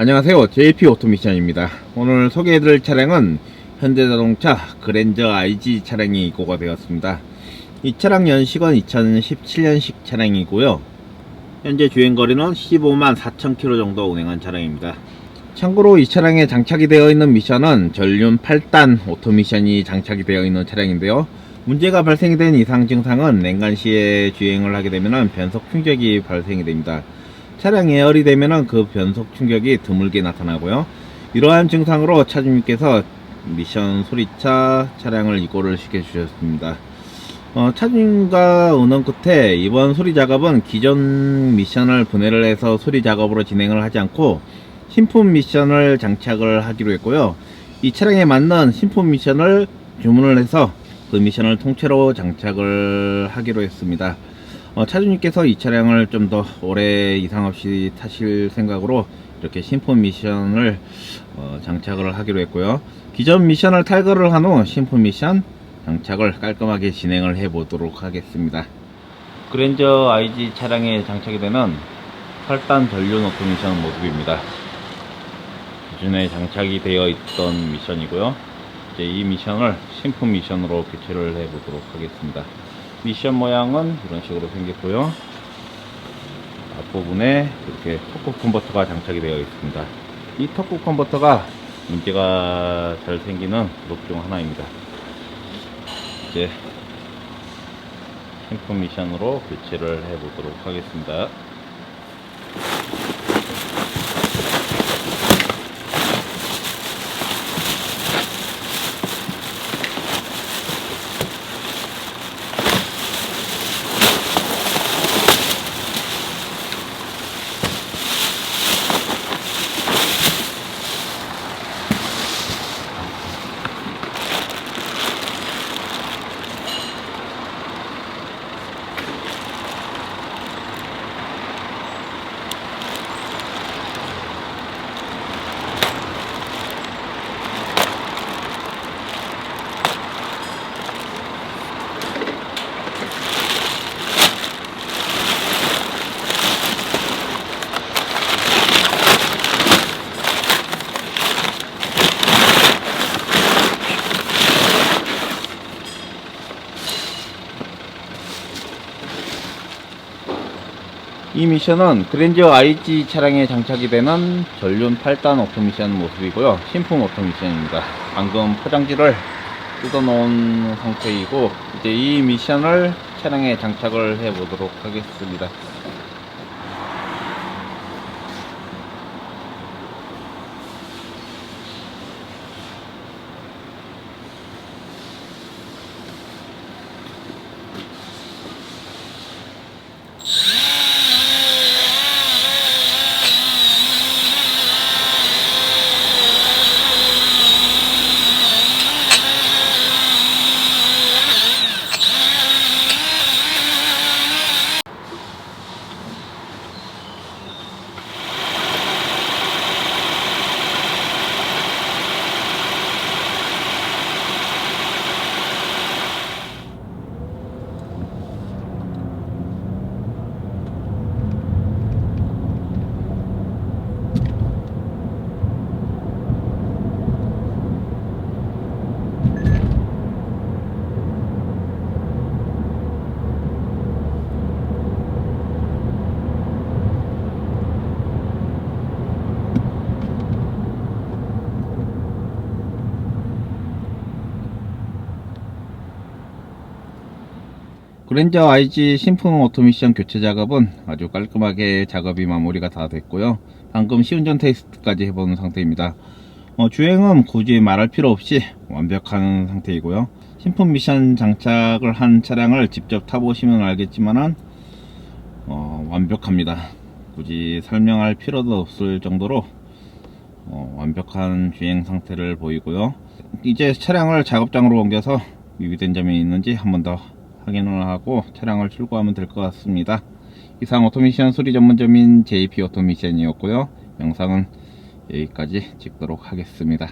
안녕하세요. JP 오토미션입니다. 오늘 소개해드릴 차량은 현대자동차 그랜저 IG 차량이 입고가 되었습니다. 이 차량 연식은 2017년식 차량이고요. 현재 주행거리는 15만 4천 킬로 정도 운행한 차량입니다. 참고로 이 차량에 장착이 되어 있는 미션은 전륜 8단 오토미션이 장착이 되어 있는 차량인데요. 문제가 발생이 된 이상 증상은 냉간 시에 주행을 하게 되면 변속 충격이 발생이 됩니다 차량 예열이 되면 그 변속 충격이 드물게 나타나고요. 이러한 증상으로 차주님께서 미션 소리차 차량을 입고를 시켜주셨습니다. 어, 차주님과 의논 끝에 이번 소리 작업은 기존 미션을 분해를 해서 소리 작업으로 진행을 하지 않고 신품 미션을 장착을 하기로 했고요. 이 차량에 맞는 신품 미션을 주문을 해서 그 미션을 통째로 장착을 하기로 했습니다. 어, 차주님께서 이 차량을 좀 더 오래 이상 없이 타실 생각으로 이렇게 신품 미션을 어, 장착을 하기로 했고요. 기존 미션을 탈거를 한 후 신품 미션 장착을 깔끔하게 진행을 해 보도록 하겠습니다. 그랜저 IG 차량에 장착이 되는 8단 전륜 오토미션 모습입니다. 기존에 장착이 되어 있던 미션이고요. 이제 이 미션을 신품 미션으로 교체를 해 보도록 하겠습니다. 미션 모양은 이런 식으로 생겼고요. 앞부분에 이렇게 토크 컨버터가 장착이 되어 있습니다. 이 토크 컨버터가 문제가 잘 생기는 부속 중 하나입니다. 이제 신품 미션으로 교체를 해 보도록 하겠습니다. 이 미션은 그랜저 IG 차량에 장착이 되는 전륜 8단 오토 미션 모습이고요. 신품 오토 미션입니다. 방금 포장지를 뜯어놓은 상태이고 이제 이 미션을 차량에 장착을 해 보도록 하겠습니다. 그랜저 IG 신품 오토미션 교체 작업은 아주 깔끔하게 작업이 마무리가 다 됐고요. 방금 시운전 테스트까지 해본 상태입니다. 어, 주행은 굳이 말할 필요 없이 완벽한 상태이고요. 신품 미션 장착을 한 차량을 직접 타보시면 알겠지만은 어, 완벽합니다. 굳이 설명할 필요도 없을 정도로 어, 완벽한 주행 상태를 보이고요. 이제 차량을 작업장으로 옮겨서 유기된 점이 있는지 한번 더 확인을 하고 차량을 출고하면 될 것 같습니다. 이상 오토미션 수리 전문점인 JP 오토미션이었고요. 영상은 여기까지 찍도록 하겠습니다.